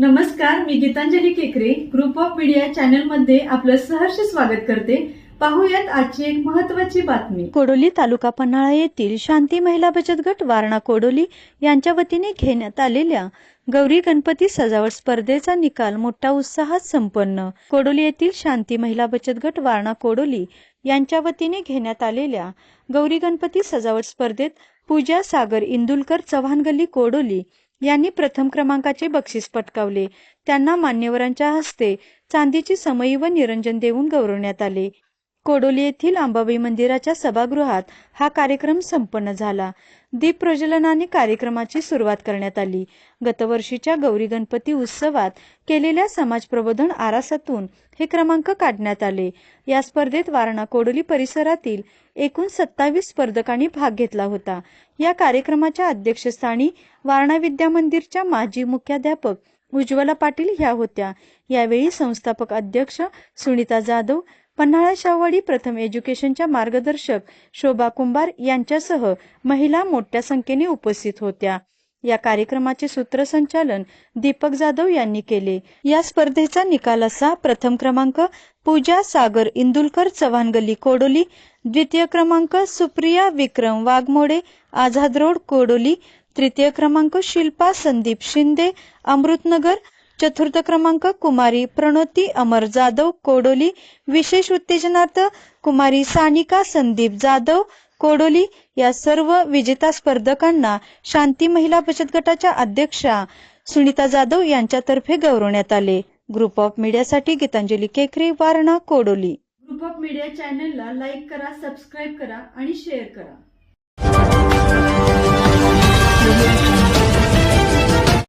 नमस्कार मी गीतांजली केकरे. Group of media चॅनलमध्ये आपलं सहर्ष स्वागत करते. पाहूयात आजची एक महत्वाची बातमी. कोडोली तालुका पन्हाळा येथील शांती महिला बचत गट वारणा कोडोली यांच्या वतीने घेण्यात आलेल्या गौरी गणपती सजावट स्पर्धेचा निकाल मोठ्या उत्साहात संपन्न. कोडोली येथील शांती महिला बचत गट वारणा कोडोली यांच्या वतीने घेण्यात आलेल्या गौरी गणपती सजावट स्पर्धेत पूजा सागर इंदुलकर चव्हाण गल्ली कोडोली यांनी प्रथम क्रमांकाचे बक्षीस पटकावले. त्यांना मान्यवरांच्या हस्ते चांदीची समई व निरंजन देऊन गौरवण्यात आले. कोडोली येथील अंबाबाई मंदिराच्या सभागृहात हा कार्यक्रम संपन्न झाला. दीप प्रज्वलनाने कार्यक्रमाची सुरुवात करण्यात आली. गतवर्षीच्या गौरी गणपती उत्सवात केलेल्या समाज प्रबोधन आरासातून हे क्रमांक काढण्यात आले. या स्पर्धेत वारणा कोडोली परिसरातील एकूण सत्तावीस स्पर्धकांनी भाग घेतला होता. या कार्यक्रमाच्या अध्यक्षस्थानी वारणा विद्या मंदिरच्या माजी मुख्याध्यापक उज्ज्वला पाटील ह्या होत्या. यावेळी संस्थापक अध्यक्ष सुनीता जाधव पन्हाळा शाहवाडी प्रथम एज्युकेशनच्या मार्गदर्शक शोभा कुंभार यांच्यासह महिला मोठ्या संख्येने उपस्थित होत्या. या कार्यक्रमाचे सूत्रसंचालन दीपक जाधव यांनी केले. या स्पर्धेचा निकाल असा प्रथम क्रमांक पूजा सागर इंदुलकर चव्हाण गल्ली कोडोली द्वितीय क्रमांक सुप्रिया विक्रम वाघमोडे आझाद रोड कोडोली तृतीय क्रमांक शिल्पा संदीप शिंदे अमृतनगर चतुर्थ क्रमांक कुमारी प्रणोती अमर जाधव कोडोली विशेष उत्तेजनार्थ कुमारी सानिका संदीप जाधव कोडोली या सर्व विजेता स्पर्धकांना शांती महिला बचत गटाच्या अध्यक्षा सुनीता जाधव यांच्यातर्फे गौरवण्यात आले. Group of मीडियासाठी Geetanjali Kekare Warna Kodoli. Group of media चॅनलला लाईक करा सबस्क्राईब करा आणि शेअर करा.